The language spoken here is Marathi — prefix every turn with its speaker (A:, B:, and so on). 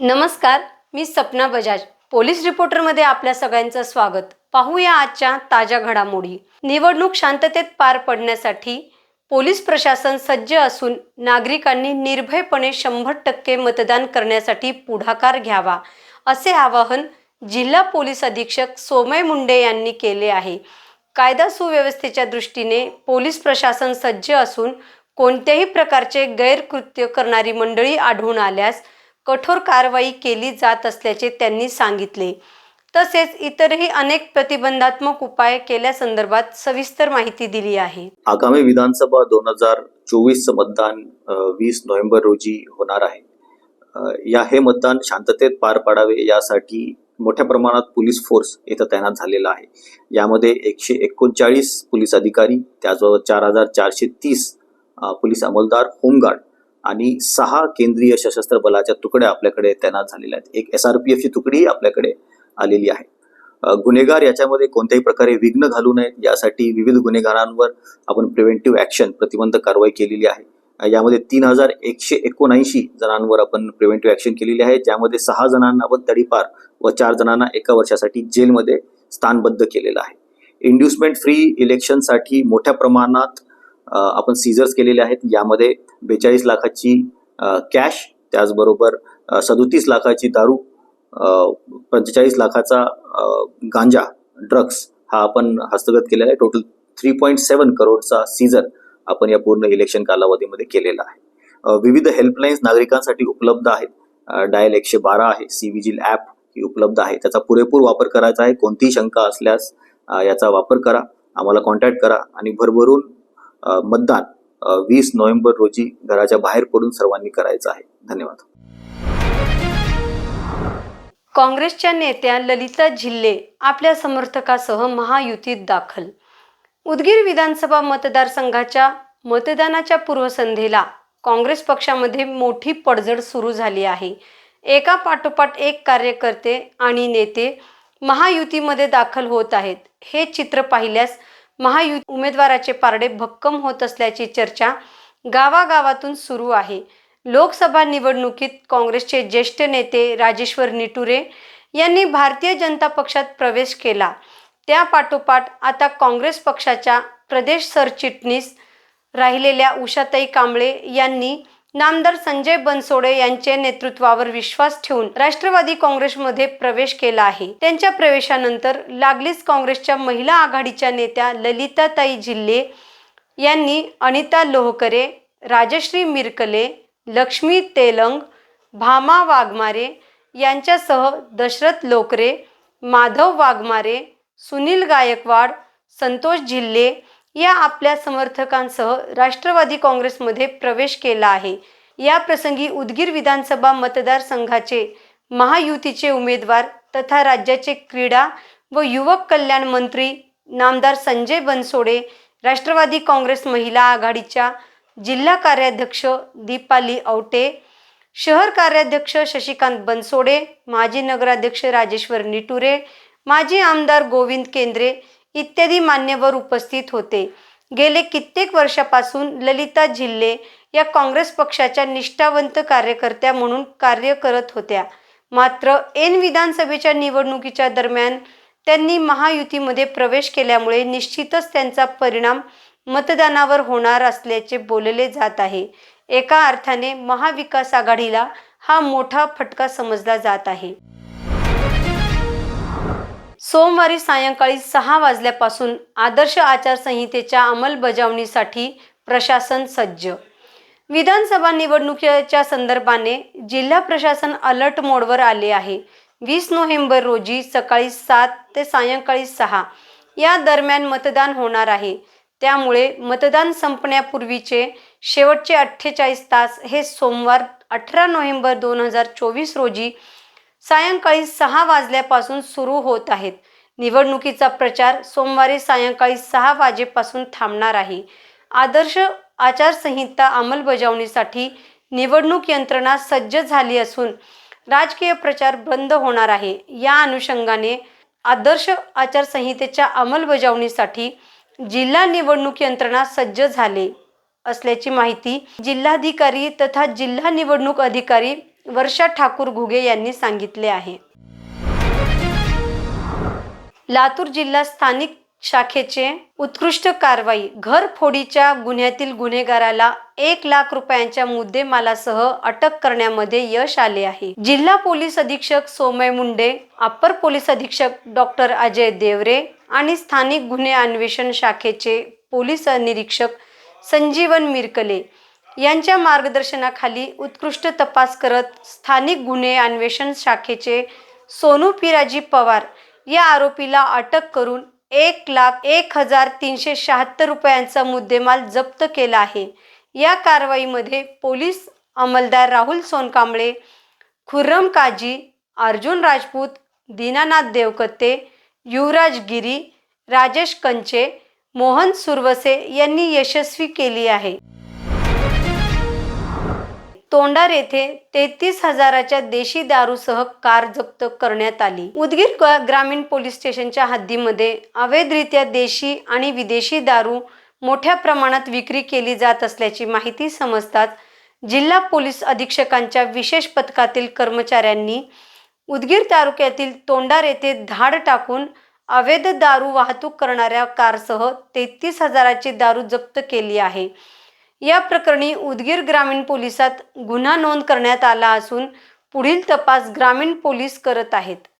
A: नमस्कार मी सपना बजाज. पोलीस रिपोर्टरमध्ये आपल्या सगळ्यांचं स्वागत. पाहूया आजच्या ताज्या घडामोडी. निवडणूक शांततेत पार पडण्यासाठी पोलीस प्रशासन सज्ज असून नागरिकांनी निर्भयपणे शंभर टक्के मतदान करण्यासाठी पुढाकार घ्यावा असे आवाहन जिल्हा पोलीस अधीक्षक सोमय मुंडे यांनी केले आहे. कायदा सुव्यवस्थेच्या दृष्टीने पोलीस प्रशासन सज्ज असून कोणत्याही प्रकारचे गैरकृत्य करणारी मंडळी आढळून आल्यास कठोर कारवाई केली जात असल्याचे त्यांनी सांगितले. तसेच इतरही अनेक प्रतिबंधात्मक उपाय केल्यासंदर्भात सविस्तर माहिती दिली आहे.
B: आगामी विधानसभा दोन हजार चोवीसचं मतदान वीस नोव्हेंबर रोजी होणार आहे. या हे मतदान शांततेत पार पाडावे यासाठी मोठ्या प्रमाणात पोलीस फोर्स इथं तैनात झालेला आहे. यामध्ये एकशे एकोणचाळीस पोलीस अधिकारी त्याचबरोबर चार हजार चारशे तीस पोलीस अंमलदार होमगार्ड आणि सहा केंद्रीय सशस्त्र बलाच्या तुकड्या आपल्याकडे तैनात झालेल्या आहेत. एक एस आर पी एफची तुकडीही आपल्याकडे आलेली आहे. गुन्हेगार याच्यामध्ये कोणत्याही प्रकारे विघ्न घालू नयेत यासाठी विविध गुन्हेगारांवर आपण प्रिव्हेंटिव्ह ऍक्शन प्रतिबंध कारवाई केलेली आहे. यामध्ये तीन हजार एकशे एकोणऐंशी जणांवर आपण प्रिव्हेंटिव्ह ऍक्शन केलेली आहे ज्यामध्ये सहा जणांना आपण तडीपार व चार जणांना एका वर्षासाठी जेलमध्ये स्थानबद्ध केलेलं आहे. इंड्युसमेंट फ्री इलेक्शनसाठी मोठ्या प्रमाणात आपण सीझर्स केलेले आहेत. यामध्ये बेचाळीस लाखाची कॅश त्याचबरोबर सदोतीस लाखाची दारू पंचेचाळीस लाखाचा गांजा ड्रग्स हा आपण हस्तगत केलेला आहे. टोटल थ्री पॉईंट सेवन करोडचा सीझर आपण या पूर्ण इलेक्शन कालावधीमध्ये केलेला आहे. विविध हेल्पलाईन्स नागरिकांसाठी उपलब्ध आहेत. डायल एकशे बारा आहे. सी विजिल ॲप ही उपलब्ध आहे. त्याचा पुरेपूर वापर करायचा आहे. कोणतीही शंका असल्यास याचा वापर करा. आम्हाला कॉन्टॅक्ट करा आणि भरभरून मतदान वीस नोव्हेंबर रोजी घराच्या बाहेर पडून सर्वांनी करायचं आहे. धन्यवाद.
A: काँग्रेसच्या नेत्या ललिता झिल्ले आपल्या समर्थकासह महायुतीत दाखल. उदगीर विधानसभा मतदारसंघाच्या मतदानाच्या पूर्वसंध्येला काँग्रेस पक्षामध्ये मोठी पडझड सुरू झाली आहे. एका पाठोपाठ एक कार्यकर्ते आणि नेते महायुतीमध्ये दाखल होत आहेत. हे चित्र पाहिल्यास महायु उमेदवाराचे पारडे भक्कम होत असल्याची चर्चा गावागावातून सुरू आहे. लोकसभा निवडणुकीत काँग्रेसचे ज्येष्ठ नेते राजेश्वर निटुरे यांनी भारतीय जनता पक्षात प्रवेश केला. त्यापाठोपाठ आता काँग्रेस पक्षाच्या प्रदेश सरचिटणीस राहिलेल्या उषाताई कांबळे यांनी नामदार संजय बनसोडे यांच्या नेतृत्वावर विश्वास ठेवून राष्ट्रवादी काँग्रेसमध्ये प्रवेश केला आहे. त्यांच्या प्रवेशानंतर लागलीच काँग्रेसच्या महिला आघाडीच्या नेत्या ललिताताई झिल्ले यांनी अनिता लोहकरे राजश्री मिरकले लक्ष्मी तेलंग भामा वाघमारे यांच्यासह दशरथ लोकरे माधव वाघमारे सुनील गायकवाड संतोष झिल्ले या आपल्या समर्थकांसह राष्ट्रवादी काँग्रेसमध्ये प्रवेश केला आहे. या प्रसंगी उदगीर विधानसभा मतदारसंघाचे महायुतीचे उमेदवार तथा राज्याचे क्रीडा व युवक कल्याण मंत्री नामदार संजय बनसोडे राष्ट्रवादी काँग्रेस महिला आघाडीच्या जिल्हा कार्याध्यक्ष दीपाली औटे शहर कार्याध्यक्ष शशिकांत बनसोडे माजी नगराध्यक्ष राजेश्वर निटुरे माजी आमदार गोविंद केंद्रे इत्यादी मान्यवर उपस्थित होते. गेले कित्येक वर्षापासून ललिता झिल्ले या काँग्रेस पक्षाच्या निष्ठावंत कार्यकर्त्या म्हणून कार्य करत होत्या. मात्र एन विधानसभेच्या निवडणुकीच्या दरम्यान त्यांनी महायुतीमध्ये प्रवेश केल्यामुळे निश्चितच त्यांचा परिणाम मतदानावर होणार असल्याचे बोलले जात आहे. एका अर्थाने महाविकास आघाडीला हा मोठा फटका समजला जात आहे. सोमवारी सायंकाळी सहा वाजल्यापासून आदर्श आचारसंहितेच्या अंमलबजावणीसाठी प्रशासन सज्ज. विधानसभा निवडणुकीच्या संदर्भाने जिल्हा प्रशासन अलर्ट मोडवर आले आहे. वीस नोव्हेंबर रोजी सकाळी सात ते सायंकाळी सहा या दरम्यान मतदान होणार आहे. त्यामुळे मतदान संपण्यापूर्वीचे शेवटचे अठ्ठेचाळीस तास हे सोमवार अठरा नोव्हेंबर दोन हजार चोवीस रोजी सायंकाळी सहा वाजल्यापासून सुरू होत आहेत. निवडणुकीचा प्रचार सोमवारी सायंकाळी सहा वाजेपासून थांबणार आहे. आदर्श आचारसंहिता अंमलबजावणीसाठी निवडणूक यंत्रणा सज्ज झाली असून राजकीय प्रचार बंद होणार आहे. या अनुषंगाने आदर्श आचारसंहितेच्या अंमलबजावणीसाठी जिल्हा निवडणूक यंत्रणा सज्ज झाले असल्याची माहिती जिल्हाधिकारी तथा जिल्हा निवडणूक अधिकारी वर्षा ठाकूर घुगे यांनी सांगितले आहे. लातूर जिल्हा स्थानिक शाखेचे उत्कृष्ट कारवाई घरफोडीच्या गुन्ह्यातील गुन्हेगाराला एक लाख रुपयांच्या मुद्देमालासह अटक करण्यामध्ये यश आले आहे. जिल्हा पोलीस अधीक्षक सोमय मुंडे अप्पर पोलीस अधीक्षक डॉक्टर अजय देवरे आणि स्थानिक गुन्हे अन्वेषण शाखेचे पोलीस निरीक्षक संजीवन मिरकले यांच्या मार्गदर्शनाखाली उत्कृष्ट तपास करत स्थानिक गुन्हे अन्वेषण शाखेचे सोनू पिराजी पवार या आरोपीला अटक करून एक लाख एक हजार तीनशे शहात्तर रुपयांचा मुद्देमाल जप्त केला आहे. या कारवाईमध्ये पोलीस अंमलदार राहुल सोनकांबळे खुर्रम काजी अर्जुन राजपूत दीनानाथ देवकत्ते युवराज गिरी राजेश कंचे मोहन सुरवसे यांनी यशस्वी केली आहे. तोंडार येथे तेहतीस हजाराच्या देशी दारूसह कार जप्त करण्यात आली. उदगीर ग- ग्रामीण पोलीस स्टेशनच्या हद्दीमध्ये अवैधरित्या देशी आणि विदेशी दारू मोठ्या प्रमाणात विक्री केली जात असल्याची माहिती समजताच जिल्हा पोलीस अधीक्षकांच्या विशेष पथकातील कर्मचाऱ्यांनी उदगीर तालुक्यातील तोंडार येथे धाड टाकून अवैध दारू वाहतूक करणाऱ्या कारसह तेहतीस हजाराची दारू जप्त केली आहे. या प्रकरणी उदगीर ग्रामीण पोलिसात गुन्हा नोंद करण्यात आला असून पुढील तपास ग्रामीण पोलीस करत आहेत.